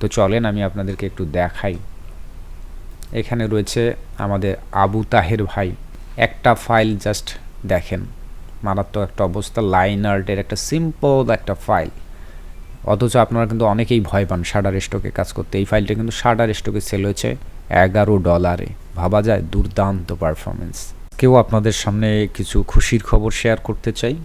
তো চলেন আমি আপনাদেরকে একটু দেখাই। এখানে রয়েছে আমাদের আবু তাহের ভাই। একটা ফাইল জাস্ট দেখেন। মারাত্মক একটা অবস্থা লাইন আর্টের একটা সিম্পল একটা ফাইল। অথচ আপনারা কিন্তু অনেকেই ভয় পান শাটার স্টকে কাজ করতে। এই ফাইলটা কিন্তু শাটার স্টকে সেল হয়েছে এগারো ডলারে ভাবা যায় দুর্দান্ত পারফরমেন্স কেউ আপনাদের সামনে কিছু খুশির খবর শেয়ার করতে চাই?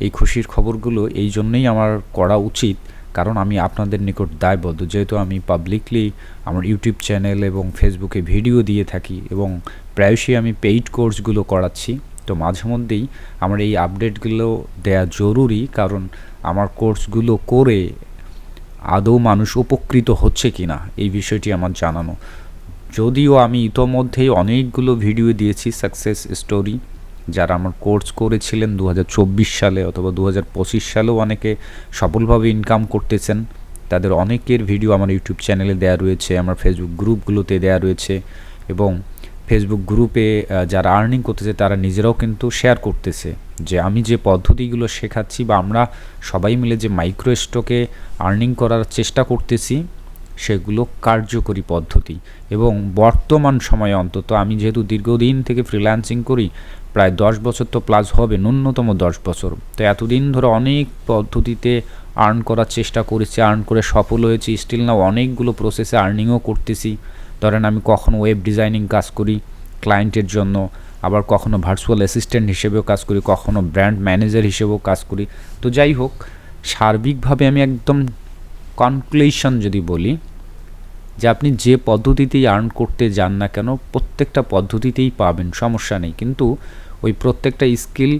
এই খুশির খবরগুলো এই জন্যই আমার করা উচিত কারণ আমি আপনাদের নিকট দায়বদ্ধ। যেহেতু আমি পাবলিকলি আমার ইউটিউব চ্যানেল এবং ফেসবুকে ভিডিও দিয়ে থাকি এবং প্রায়শই আমি পেইড কোর্সগুলো করাচ্ছি, তো মাঝে মধ্যেই আমার এই আপডেটগুলো দেয়া জরুরি কারণ আমার কোর্সগুলো করে আদৌ মানুষ উপকৃত হচ্ছে কি না এই বিষয়টি আমার জানানো। যদিও আমি ইতোমধ্যেই অনেকগুলো ভিডিও দিয়েছি সাকসেস স্টোরি যারা আমার কোর্স করেছিলেন দু হাজার চব্বিশ সালে অথবা দু হাজার পঁচিশ সালেও অনেকে সফলভাবে ইনকাম করতেছেন। তাদের অনেকের ভিডিও আমার ইউটিউব চ্যানেলে দেওয়া রয়েছে, আমার ফেসবুক গ্রুপগুলোতে দেওয়া রয়েছে এবং ফেসবুক গ্রুপে যারা আর্নিং করতেছে তারা নিজেরাও কিন্তু শেয়ার করতেছে যে আমি যে পদ্ধতিগুলো শেখাচ্ছি বা আমরা সবাই মিলে যে মাইক্রো স্টকে আর্নিং করার চেষ্টা করতেছি, সেগুলো কার্যকরী পদ্ধতি। এবং বর্তমান সময়ে অন্তত আমি যেহেতু দীর্ঘদিন থেকে ফ্রিল্যান্সিং করি প্রায় দশ বছর তো প্লাস হবে, ন্যূনতম দশ বছর। তো এতদিন ধরে অনেক পদ্ধতিতে আর্ন করার চেষ্টা করেছি আর্ন করে সফল হয়েছি। স্টিল না অনেকগুলো প্রসেসে আর্নিংও করতেছি। ধরেন আমি কখনো ওয়েব ডিজাইনিং কাজ করি ক্লায়েন্টের জন্য, আবার কখনো ভার্চুয়াল অ্যাসিস্ট্যান্ট হিসেবেও কাজ করি, কখনো ব্র্যান্ড ম্যানেজার হিসেবেও কাজ করি। তো যাই হোক, সার্বিকভাবে আমি একদম কনক্লুশন যদি বলি যে আপনি যে পদ্ধতিতেই আর্ন করতে যান না কেন, প্রত্যেকটা পদ্ধতিতেই পাবেন, সমস্যা নেই। কিন্তু ওই প্রত্যেকটা স্কিল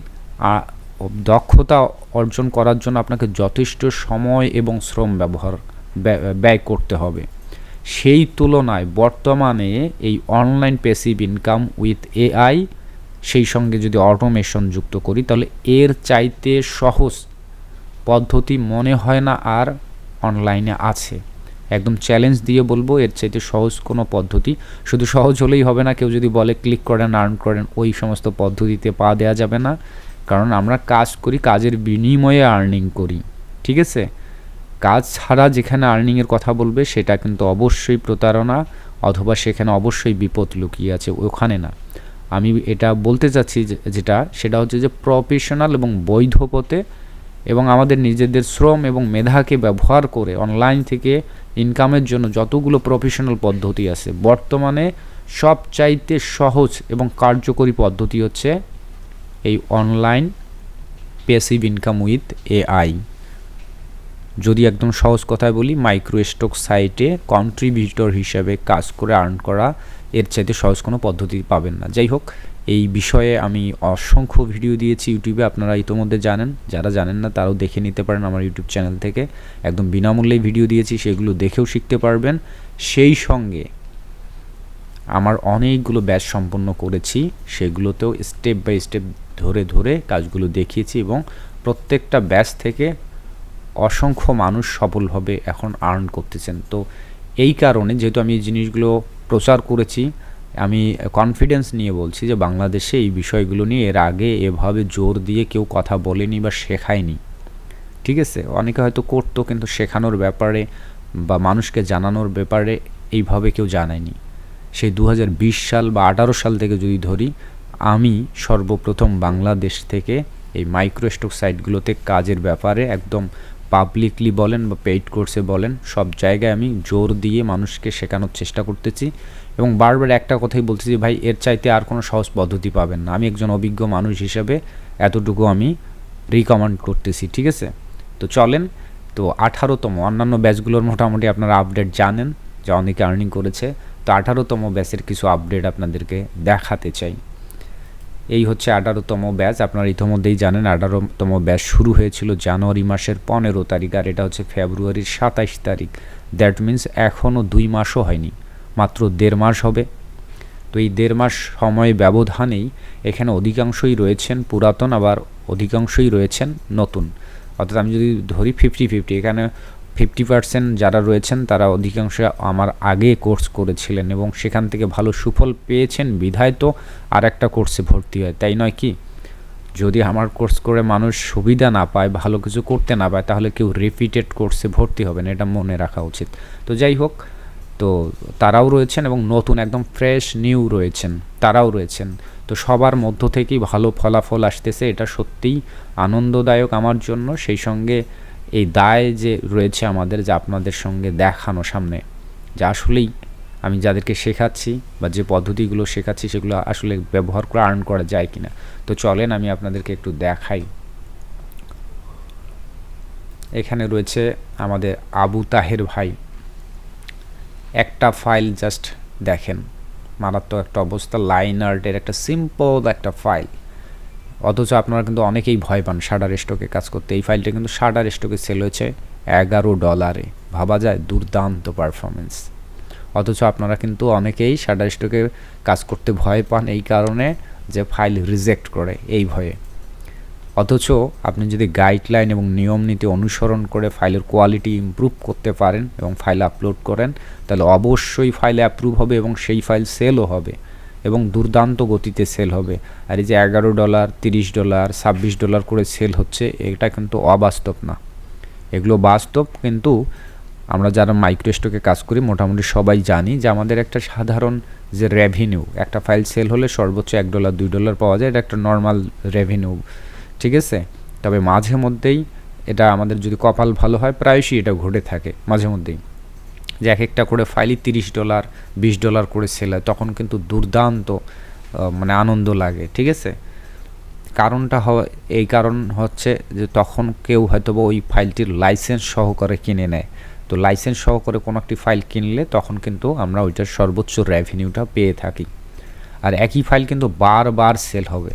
দক্ষতা অর্জন করার জন্য আপনাকে যথেষ্ট সময় এবং শ্রম ব্যবহার ব্যয় করতে হবে। সেই তুলনায় বর্তমানে এই online passive income with AI সেই সঙ্গে যদি অটোমেশন যুক্ত করি, তাহলে এর চাইতে সহজ পদ্ধতি মনে হয় না আর অনলাইনে আছে। একদম চ্যালেঞ্জ দিয়ে বলব, এর চাইতে সহজ কোনো পদ্ধতি। শুধু সহজ হলেই হবে না, কেউ যদি বলে ক্লিক করেন আর্ন করেন, ওই সমস্ত পদ্ধতিতে পা দেওয়া যাবে না। কারণ আমরা কাজ করি, কাজের বিনিময়ে আর্নিং করি, ঠিক আছে? কাজ ছাড়া যেখানে আর্নিংয়ের কথা বলবে, সেটা কিন্তু অবশ্যই প্রতারণা, অথবা সেখানে অবশ্যই বিপদ লুকিয়ে আছে, ওখানে না। আমি এটা বলতে চাচ্ছি যেটা, সেটা হচ্ছে যে প্রফেশনাল এবং বৈধ পথে এবং আমাদের নিজেদের শ্রম এবং মেধাকে ব্যবহার করে অনলাইন থেকে ইনকামের জন্য যতগুলো প্রফেশনাল পদ্ধতি আছে, বর্তমানে সবচাইতে সহজ এবং কার্যকরী পদ্ধতি হচ্ছে এই online passive income with AI যদি একদম সহজ কথায় বলি মাইক্রো স্টক সাইটে কন্ট্রিবিউটর হিসাবে কাজ করে আর্ন করা এর চাইতে সহজ কোনো পদ্ধতি পাবেন না। যাই হোক এই বিষয়ে আমি অসংখ্য ভিডিও দিয়েছি ইউটিউবে, আপনারা ইতোমধ্যে জানেন। যারা জানেন না, তারাও দেখে নিতে পারেন আমার ইউটিউব চ্যানেল থেকে। একদম বিনামূল্যেই ভিডিও দিয়েছি, সেগুলো দেখেও শিখতে পারবেন। সেই সঙ্গে আমার অনেকগুলো ব্যাচ সম্পন্ন করেছি, সেগুলোতেও স্টেপ বাই স্টেপ ধরে ধরে কাজগুলো দেখিয়েছি এবং প্রত্যেকটা ব্যাচ থেকে অসংখ্য মানুষ সফলভাবে এখন আর্ন করতেছেন। তো এই কারণে যেহেতু আমি এই জিনিসগুলো প্রচার করেছি আমি কনফিডেন্স নিয়ে বলছি যে বাংলাদেশে এই বিষয়গুলো নিয়ে এর আগে এভাবে জোর দিয়ে কেউ কথা বলেনি বা শেখায়নি। ঠিক আছে? অনেকে হয়তো করতো কিন্তু শেখানোর ব্যাপারে বা মানুষকে জানানোর ব্যাপারে এইভাবে কেউ জানায়নি। সেই দু হাজার বিশ সাল বা আঠারো সাল থেকে যদি ধরি, আমি সর্বপ্রথম বাংলাদেশ থেকে এই মাইক্রোস্টক সাইটগুলোতে কাজের ব্যাপারে একদম পাবলিকলি বলেন বা পেইড কোর্সে বলেন, সব জায়গায় আমি জোর দিয়ে মানুষকে শেখানোর চেষ্টা করতেছি এবং বারবার একটা কথাই বলতেছি, ভাই, এর চাইতে আর কোনো সহজ পদ্ধতি পাবেন না। আমি একজন অভিজ্ঞ মানুষ হিসেবে এতটুকু আমি রিকমেন্ড করতেছি, ঠিক আছে? তো চলেন, তো আঠারোতম অন্যান্য ব্যাচগুলোর মোটামুটি আপনারা আপডেট জানেন, যে অনেকে আর্নিং করেছে। তো আঠারোতম ব্যাচের কিছু আপডেট আপনাদেরকে দেখাতে চাই। এই হচ্ছে আঠারোতম ব্যাচ। আপনারা ইতিমধ্যেই জানেন, আঠারোতম ব্যাচ শুরু হয়েছিল জানুয়ারি মাসের পনেরো তারিখ আর এটা হচ্ছে ফেব্রুয়ারির সাতাইশ তারিখ। দ্যাট মিন্স এখনও দুই মাসও হয়নি, মাত্র দেড় মাস হবে। তো এই দেড় মাস সময় ব্যবধানেই এখানে অধিকাংশই রয়েছেন পুরাতন, আবার অধিকাংশই রয়েছেন নতুন। অর্থাৎ আমি যদি ধরি ফিফটি ফিফটি এখানে ফিফটি পার্সেন্ট যারা রয়েছেন, তারা অধিকাংশ আমার আগে কোর্স করেছিলেন এবং সেখান থেকে ভালো সুফল পেয়েছেন বিধায় তো আর একটা কোর্সে ভর্তি হয়। তাই নয় কি? যদি আমার কোর্স করে মানুষ সুবিধা না পায়, ভালো কিছু করতে না পায়, তাহলে কেউ রিপিটেড কোর্সে ভর্তি হবে না, এটা মনে রাখা উচিত। তো যাই হোক, তো তারাও রয়েছেন এবং নতুন একদম ফ্রেশ নিউ রয়েছেন, তারাও রয়েছেন। তো সবার মধ্য থেকেই ভালো ফলাফল আসতেছে, এটা সত্যিই আনন্দদায়ক আমার জন্য। সেই সঙ্গে এই দায় যে রয়েছে আমাদের, যে আপনাদের সঙ্গে দেখানো সামনে, যে আসলেই আমি যাদেরকে শেখাচ্ছি বা যে পদ্ধতিগুলো শেখাচ্ছি সেগুলো আসলে ব্যবহার করে আর্ন করা যায় কিনা। তো চলেন আমি আপনাদেরকে একটু দেখাই। এখানে রয়েছে আমাদের আবু তাহের ভাই। একটা ফাইল জাস্ট দেখেন। মারাত্মক একটা অবস্থা লাইন আর্টের একটা সিম্পল একটা ফাইল। অথচ আপনারা কিন্তু অনেকেই ভয় পান শাডার স্টকে কাজ করতে। এই ফাইলটা কিন্তু শাডার স্টকে সেল হয়েছে এগারো ডলারে। ভাবা যায় দুর্দান্ত পারফরমেন্স অথচ আপনারা কিন্তু অনেকেই শাডার স্টকে কাজ করতে ভয় পান এই কারণে যে ফাইল রিজেক্ট করে এই ভয়ে। অথচ আপনি যদি গাইডলাইন এবং নিয়ম নীতি অনুসরণ করে ফাইলের কোয়ালিটি ইমপ্রুভ করতে পারেন এবং ফাইল আপলোড করেন, তাহলে অবশ্যই ফাইল অ্যাপ্রুভ হবে এবং সেই ফাইল সেলও হবে। এবং দুর্দান্ত গতিতে সেল হবে। আর এই যে এগারো ডলার তিরিশ ডলার ছাব্বিশ ডলার করে সেল হচ্ছে, এটা কিন্তু অবাস্তব না। এগুলো বাস্তব, কিন্তু আমরা যারা মাইক্রো স্টকে কাজ করি, মোটামুটি সবাই জানি যে আমাদের একটা সাধারণ যে রেভিনিউ একটা ফাইল সেল হলে সর্বোচ্চ এক ডলার দুই ডলার পাওয়া যায়, এটা একটা নর্মাল রেভিনিউ ঠিক আছে? তবে মাঝে মধ্যেই এটা আমাদের যদি কপাল ভালো হয়, প্রায়শই এটা ঘটে থাকে, মাঝে মধ্যেই। যে এক একটা করে ফাইলই তিরিশ ডলার বিশ ডলার করে সেল হয়। তখন কিন্তু দুর্দান্ত মানে আনন্দ লাগে, ঠিক আছে? কারণটা হয় এই কারণ হচ্ছে যে তখন কেউ হয়তো ওই ফাইলটির লাইসেন্স সহকারে কিনে নেয়। তো লাইসেন্স সহকারে কোনো একটি ফাইল কিনলে তখন কিন্তু আমরা ওইটার সর্বোচ্চ রেভিনিউটা পেয়ে থাকি। আর একই ফাইল কিন্তু বারবার সেল হবে।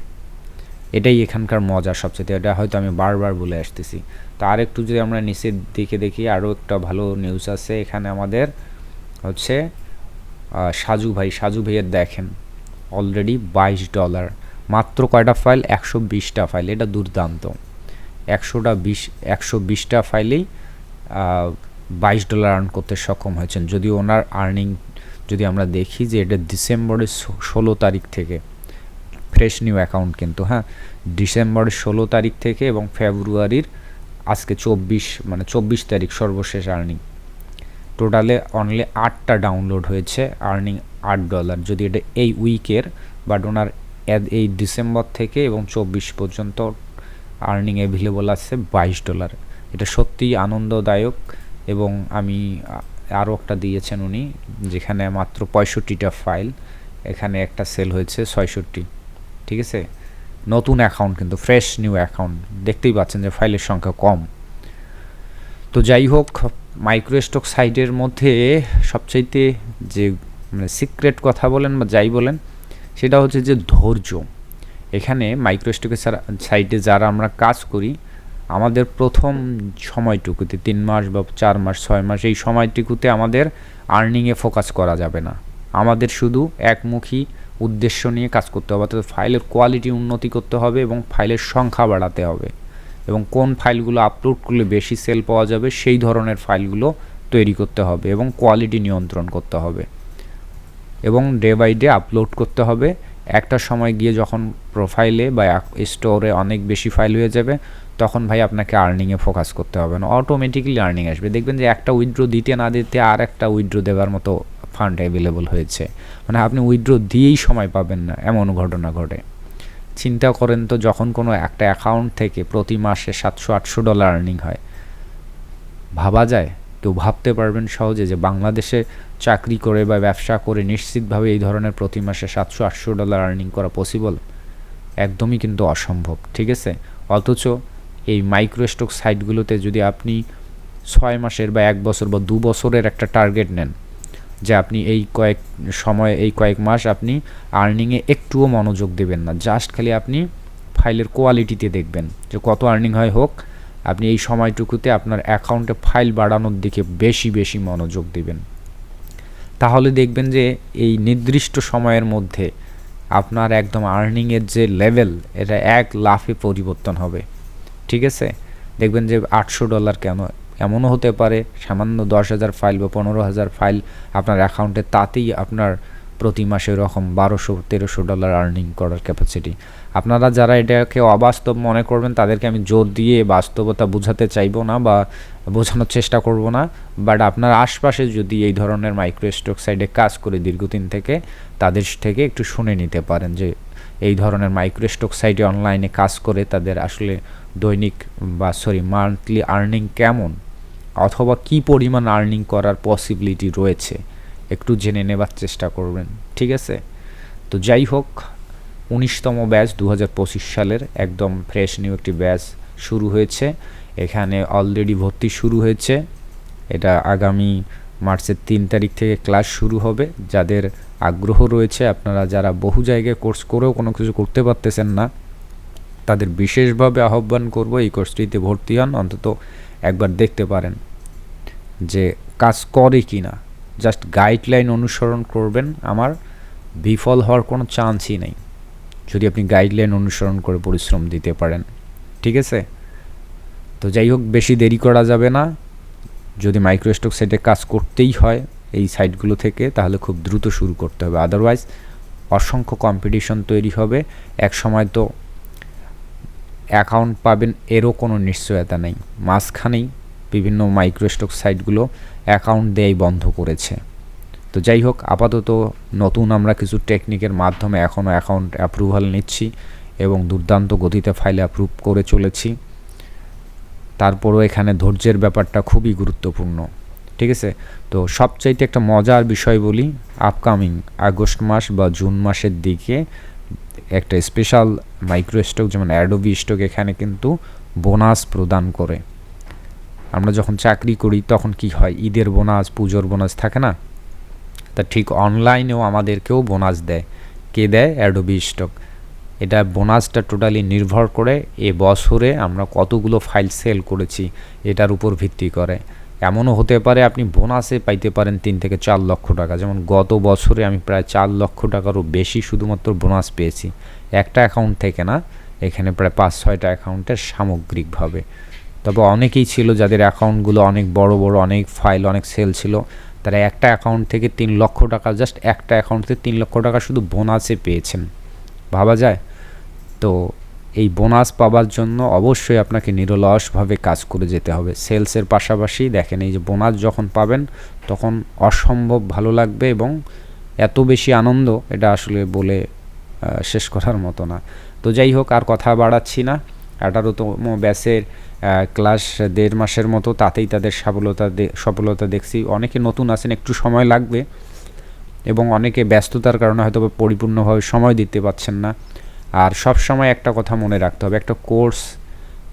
এটাই এখানকার মজা সবচেয়ে এটা হয়তো আমি বারবার বলে আসতেছি। তো আর একটু যদি আমরা নিচের দিকে দেখি, আরও একটা ভালো নিউজ আছে। এখানে আমাদের হচ্ছে সাজু ভাই, সাজু ভাইয়ের দেখেন অলরেডি বাইশ ডলার মাত্র কয়টা ফাইল একশো বিশটা ফাইল এটা দুর্দান্ত। একশোটা বিশ, একশো বিশটা ফাইলেই বাইশ ডলার আর্ন করতে সক্ষম হয়েছেন। যদি ওনার আর্নিং যদি আমরা দেখি যে এটা ডিসেম্বরের ষোলো তারিখ থেকে ফ্রেশ নিউ অ্যাকাউন্ট কিন্তু হ্যাঁ? ডিসেম্বরের ষোলো তারিখ থেকে এবং ফেব্রুয়ারির আজকে চব্বিশ মানে চব্বিশ তারিখ সর্বশেষ আর্নিং টোটালে অনলি আটটা ডাউনলোড হয়েছে আর্নিং আট ডলার যদি এটা এই উইকের বাট ওনার এই ডিসেম্বর থেকে এবং চব্বিশ পর্যন্ত আর্নিং অ্যাভেলেবল আছে বাইশ ডলার এটা সত্যিই আনন্দদায়ক এবং আমি আরও একটা দিয়েছেন উনি, যেখানে মাত্র পঁয়ষট্টিটা ফাইল এখানে একটা সেল হয়েছে ছয়ষট্টি। ঠিক আছে? নতুন অ্যাকাউন্ট কিন্তু ফ্রেশ নিউ অ্যাকাউন্ট দেখতেই পাচ্ছেন যে ফাইলের সংখ্যা কম। তো যাই হোক মাইক্রো স্টক সাইটের মধ্যে সবচাইতে যে মানে সিক্রেট কথা বলেন বা যাই বলেন, সেটা হচ্ছে যে ধৈর্য। এখানে মাইক্রো স্টকের সাইটে যারা আমরা কাজ করি, আমাদের প্রথম সময়টুকুতে, তিন মাস বা চার মাস, ছয় মাস, এই সময়টুকুতে আমাদের আর্নিংয়ে ফোকাস করা যাবে না। আমাদের শুধু একমুখী উদ্দেশ্য নিয়ে কাজ করতে হবে, অর্থাৎ ফাইলের কোয়ালিটি উন্নতি করতে হবে এবং ফাইলের সংখ্যা বাড়াতে হবে। এবং কোন ফাইলগুলো আপলোড করলে বেশি সেল পাওয়া যাবে, সেই ধরনের ফাইলগুলো তৈরি করতে হবে এবং কোয়ালিটি নিয়ন্ত্রণ করতে হবে। এবং ডে বাই ডে আপলোড করতে হবে। একটা সময় গিয়ে যখন প্রোফাইলে বা স্টোরে অনেক বেশি ফাইল হয়ে যাবে, তখন ভাই আপনাকে আর্নিংয়ে ফোকাস করতে হবে না অটোমেটিক্যালি আর্নিং আসবে। দেখবেন যে একটা উইড্রো দিতে না দিতে আর একটা উইড্রো দেওয়ার মতো ফান্ড অ্যাভেলেবল হয়েছে। মানে আপনি উইথড্রো দিয়েই সময় পাবেন না, এমন ঘটনা ঘটে। চিন্তা করেন তো যখন কোনো একটা অ্যাকাউন্ট থেকে প্রতি মাসে সাতশো আটশো ডলার আর্নিং হয়, ভাবা যায়? কেউ ভাবতে পারবেন সহজে যে বাংলাদেশে চাকরি করে বা ব্যবসা করে নিশ্চিতভাবে এই ধরনের প্রতি মাসে সাতশো আটশো ডলার আর্নিং করা পসিবল একদমই কিন্তু অসম্ভব, ঠিক আছে? অথচ এই মাইক্রো স্টক সাইটগুলোতে যদি আপনি ছয় মাসের বা এক বছর বা দু বছরের একটা টার্গেট নেন যে আপনি এই কয়েক সময়, এই কয়েক মাস আপনি আর্নিংয়ে একটুও মনোযোগ দেবেন না। জাস্ট খালি আপনি ফাইলের কোয়ালিটিতে দেখবেন যে কত আর্নিং হয় হোক, আপনি এই সময়টুকুতে আপনার অ্যাকাউন্টে ফাইল বাড়ানোর দিকে বেশি বেশি মনোযোগ দেবেন। তাহলে দেখবেন যে এই নির্দিষ্ট সময়ের মধ্যে আপনার একদম আর্নিংয়ের যে লেভেল এটা এক লাফে পরিবর্তন হবে। ঠিক আছে? দেখবেন যে আটশো ডলার কেন এমনও হতে পারে, সামান্য দশ হাজার ফাইল বা পনেরো হাজার ফাইল আপনার অ্যাকাউন্টে, তাতেই আপনার প্রতি মাসে রকম বারোশো, তেরোশো ডলার আর্নিং করার ক্যাপাসিটি আপনারা যারা এটাকে অবাস্তব মনে করবেন, তাদেরকে আমি জোর দিয়ে বাস্তবতা বোঝাতে চাইব না বা বোঝানোর চেষ্টা করব না, বাট আপনার আশপাশে যদি এই ধরনের মাইক্রোস্টক সাইডে কাজ করে দীর্ঘদিন থেকে, তাদের থেকে একটু শুনে নিতে পারেন যে, এই ধরনের মাইক্রোস্টক সাইটে অনলাইনে কাজ করে তাদের আসলে দৈনিক বা সরি মান্থলি আর্নিং কেমন। অথবা কি পরিমাণ আর্নিং করার পসিবিলিটি রয়েছে, একটু জেনে নেবার চেষ্টা করবেন, ঠিক আছে? তো যাই হোক, উনিশতম ব্যাচ দু হাজার পঁচিশ সালের একদম ফ্রেশ নিউ একটি ব্যাচ শুরু হয়েছে। এখানে অলরেডি ভর্তি শুরু হয়েছে। এটা আগামী মার্চের তিন তারিখ থেকে ক্লাস শুরু হবে। যাদের আগ্রহ রয়েছে, আপনারা যারা বহু জায়গায় কোর্স করেও কোনো কিছু করতে পারতেছেন না তাদের বিশেষভাবে আহ্বান করব এই কোর্সটিতে ভর্তি হন, অন্তত একবার দেখতে পারেন যে কাজ করে কি না জাস্ট গাইডলাইন অনুসরণ করবেন আমার, বিফল হওয়ার কোনো চান্সই নেই। যদি আপনি গাইডলাইন অনুসরণ করে পরিশ্রম দিতে পারেন, ঠিক আছে? তো যাই হোক, বেশি দেরি করা যাবে না। যদি মাইক্রোস্টক সাইটে কাজ করতেই হয় এই সাইটগুলো থেকে, তাহলে খুব দ্রুত শুরু করতে হবে। আদারওয়াইজ অসংখ্য কম্পিটিশন তৈরি হবে। এক সময় তো অ্যাকাউন্ট পাবেন এরও কোনো নিশ্চয়তা নেই। মাঝখানেই বিভিন্ন মাইক্রোস্টক সাইটগুলো অ্যাকাউন্ট দেয় বন্ধ করেছে। তো যাই হোক, আপাতত নতুন আমরা কিছু টেকনিকের মাধ্যমে এখনও অ্যাকাউন্ট অ্যাপ্রুভাল নিচ্ছি এবং দুর্দান্ত গতিতে ফাইলে অ্যাপ্রুভ করে চলেছি। তারপরও এখানে ধৈর্যের ব্যাপারটা খুবই গুরুত্বপূর্ণ। ঠিক আছে? তো সবচাইতে একটা মজার বিষয় বলি, আপকামিং আগস্ট মাস বা জুন মাসের দিকে একটা স্পেশাল মাইক্রো স্টক যেমন অ্যাডোবি স্টক এখানে কিন্তু বোনাস প্রদান করে। আমরা যখন চাকরি করি তখন কি হয়? ঈদের বোনাস পুজোর বোনাস থাকে না? তা ঠিক অনলাইনেও আমাদেরকেও বোনাস দেয়। কে দেয়? অ্যাডোবি স্টক এটা বোনাসটা টোটালি নির্ভর করে এ বছরে আমরা কতগুলো ফাইল সেল করেছি, এটার উপর ভিত্তি করে। এমনও হতে পারে আপনি বোনাসে পাইতে পারেন তিন থেকে চার লক্ষ টাকা। যেমন গত বছরে আমি প্রায় চার লক্ষ টাকারও বেশি শুধুমাত্র বোনাস পেয়েছি। একটা অ্যাকাউন্ট থেকে না, এখানে প্রায় পাঁচ ছয়টা অ্যাকাউন্টের সামগ্রিকভাবে। তবে অনেকেই ছিল যাদের অ্যাকাউন্টগুলো অনেক বড় বড়, অনেক ফাইল অনেক সেল ছিল, তারা একটা অ্যাকাউন্ট থেকে তিন লক্ষ টাকা জাস্ট একটা অ্যাকাউন্ট থেকে তিন লক্ষ টাকা শুধু বোনাসে পেয়েছেন। ভাবা যায়? তো এই বোনাস পাবার জন্য অবশ্যই আপনাকে নিরলসভাবে কাজ করে যেতে হবে। সেলসের পাশাপাশি দেখেন, এই যে বোনাস যখন পাবেন, তখন অসম্ভব ভালো লাগবে এবং এত বেশি আনন্দ, এটা আসলে বলে শেষ করার মতো না। তো যাই হোক, আর কথা বাড়াচ্ছি না। আঠারোতম ব্যাসের ক্লাস দেড় মাসের মতো, তাতেই তাদের সফলতা সফলতা দেখছি। অনেকে নতুন আছেন, একটু সময় লাগবে এবং অনেকে ব্যস্ততার কারণে হয়তো পরিপূর্ণভাবে সময় দিতে পারছেন না। আর সব সময় একটা কথা মনে রাখতে হবে, একটা কোর্স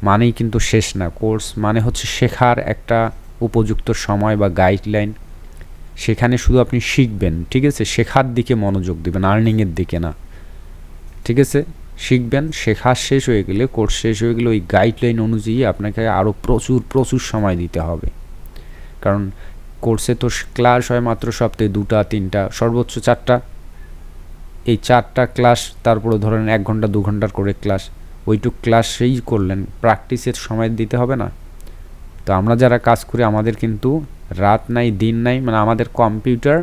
মানেই কিন্তু শেষ না। কোর্স মানে হচ্ছে শেখার একটা উপযুক্ত সময় বা গাইডলাইন সেখানে শুধু আপনি শিখবেন, ঠিক আছে? শেখার দিকে মনোযোগ দেবেন আর্নিংয়ের দিকে না। ঠিক আছে? শিখবেন, শেখা শেষ হয়ে গেলে, কোর্স শেষ হয়ে গেলে ওই গাইডলাইন অনুযায়ী আপনাকে আরও প্রচুর প্রচুর সময় দিতে হবে। কারণ কোর্সে তো ক্লাস হয় মাত্র সপ্তাহে দুটা, তিনটা, সর্বোচ্চ চারটা। এই চারটা ক্লাস তারপরে ধরেন এক ঘণ্টা, দু ঘণ্টার করে ক্লাস ওইটুক ক্লাস সেই করলেন প্র্যাকটিসের সময় দিতে হবে না। তো আমরা যারা কাজ করি, আমাদের কিন্তু রাত নাই, দিন নাই মানে আমাদের কম্পিউটার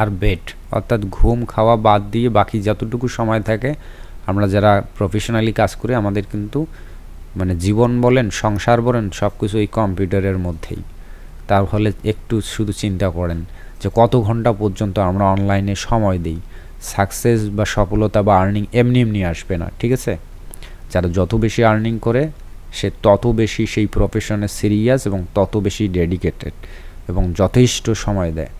আর বেড অর্থাৎ ঘুম খাওয়া বাদ দিয়ে বাকি যতটুকু সময় থাকে, আমরা যারা প্রফেশনালি কাজ করি, আমাদের কিন্তু মানে জীবন বলেন, সংসার বলেন সব কিছু এই কম্পিউটারের মধ্যেই। তার ফলে একটু শুধু চিন্তা করেন যে কত ঘণ্টা পর্যন্ত আমরা অনলাইনে সময় দিই। সাকসেস বা সফলতা বা আর্নিং এমনি এমনি আসবে না, ঠিক আছে? যারা যত বেশি আর্নিং করে, সে তত বেশি সেই প্রফেশনে সিরিয়াস এবং তত বেশি ডেডিকেটেড এবং যথেষ্ট সময় দেয়।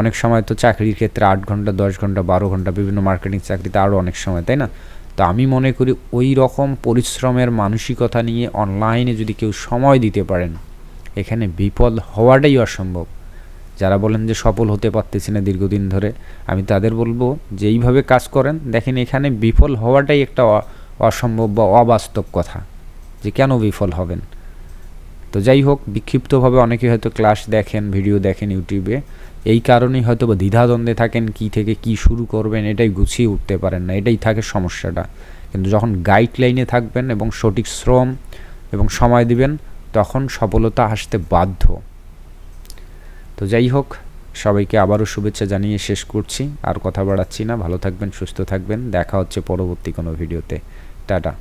অনেক সময় তো চাকরির ক্ষেত্রে আট ঘণ্টা, দশ ঘণ্টা, বারো ঘণ্টা বিভিন্ন মার্কেটিং চাকরিতে আরও অনেক সময়, তাই না? তো আমি মনে করি ওই রকম পরিশ্রমের মানসিকতা নিয়ে অনলাইনে যদি কেউ সময় দিতে পারেন, এখানে বিপদ হওয়াটাই অসম্ভব। যারা বলেন যে সফল হতে পারতেছি না দীর্ঘদিন ধরে, আমি তাদের বলব যে এইভাবে কাজ করেন, দেখেন এখানে বিফল হওয়াটাই একটা অসম্ভব বা অবাস্তব কথা যে কেন বিফল হবেন। তো যাই হোক, বিক্ষিপ্তভাবে অনেকে হয়তো ক্লাস দেখেন, ভিডিও দেখেন ইউটিউবে, এই কারণেই হয়তো বা দ্বিধাদ্বন্দ্বে থাকেন কি থেকে কি শুরু করবেন, এটাই গুছিয়ে উঠতে পারেন না, এটাই থাকে সমস্যাটা। কিন্তু যখন গাইডলাইনে থাকবেন এবং সঠিক শ্রম এবং সময় দিবেন, তখন সফলতা আসতে বাধ্য। তো যাই হোক, সবাইকে আবারও শুভেচ্ছা জানিয়ে শেষ করছি, আর কথা বাড়াচ্ছি না। ভালো থাকবেন, সুস্থ থাকবেন। দেখা হচ্ছে পরবর্তী কোনো ভিডিওতে। টাটা।